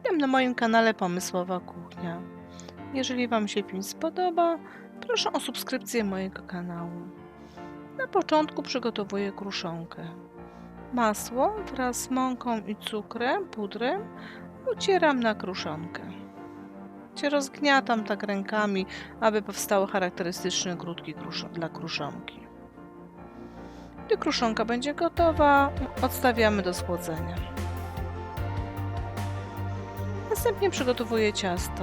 Witam na moim kanale Pomysłowa Kuchnia. Jeżeli Wam się film spodoba, proszę o subskrypcję mojego kanału. Na początku przygotowuję kruszonkę. Masło wraz z mąką i cukrem, pudrem ucieram na kruszonkę. Cię rozgniatam tak rękami, aby powstały charakterystyczne grudki dla kruszonki. Gdy kruszonka będzie gotowa, odstawiamy do schłodzenia. Następnie przygotowuję ciasto.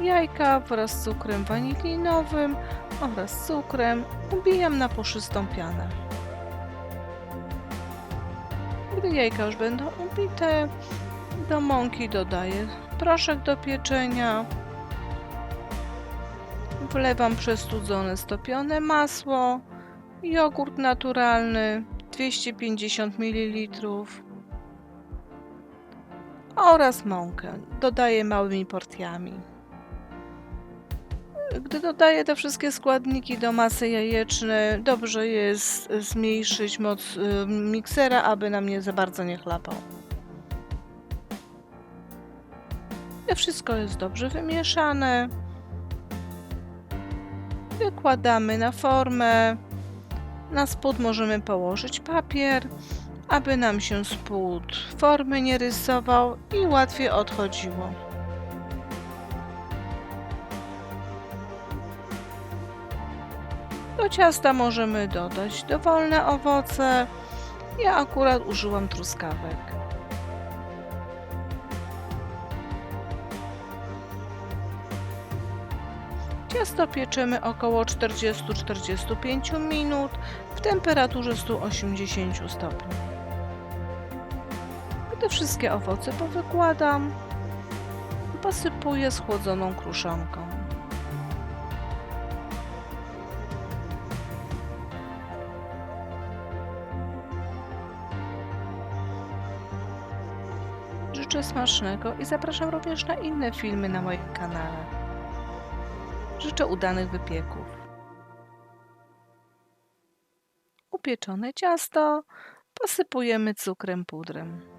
Jajka wraz z cukrem wanilinowym oraz cukrem ubijam na puszystą pianę. Gdy jajka już będą ubite, do mąki dodaję proszek do pieczenia. Wlewam przestudzone stopione masło, jogurt naturalny 250 ml oraz mąkę. Dodaję małymi porcjami. Gdy dodaję te wszystkie składniki do masy jajecznej, dobrze jest zmniejszyć moc miksera, aby nam nie za bardzo nie chlapał. Wszystko jest dobrze wymieszane, wykładamy na formę. Na spód możemy położyć papier, aby nam się spód formy nie rysował i łatwiej odchodziło. Do ciasta możemy dodać dowolne owoce. Ja akurat użyłam truskawek. Ciasto pieczemy około 40-45 minut w temperaturze 180 stopni. Gdy wszystkie owoce powykładam, posypuję schłodzoną kruszonką. Życzę smacznego i zapraszam również na inne filmy na moim kanale. Życzę udanych wypieków. Upieczone ciasto posypujemy cukrem pudrem.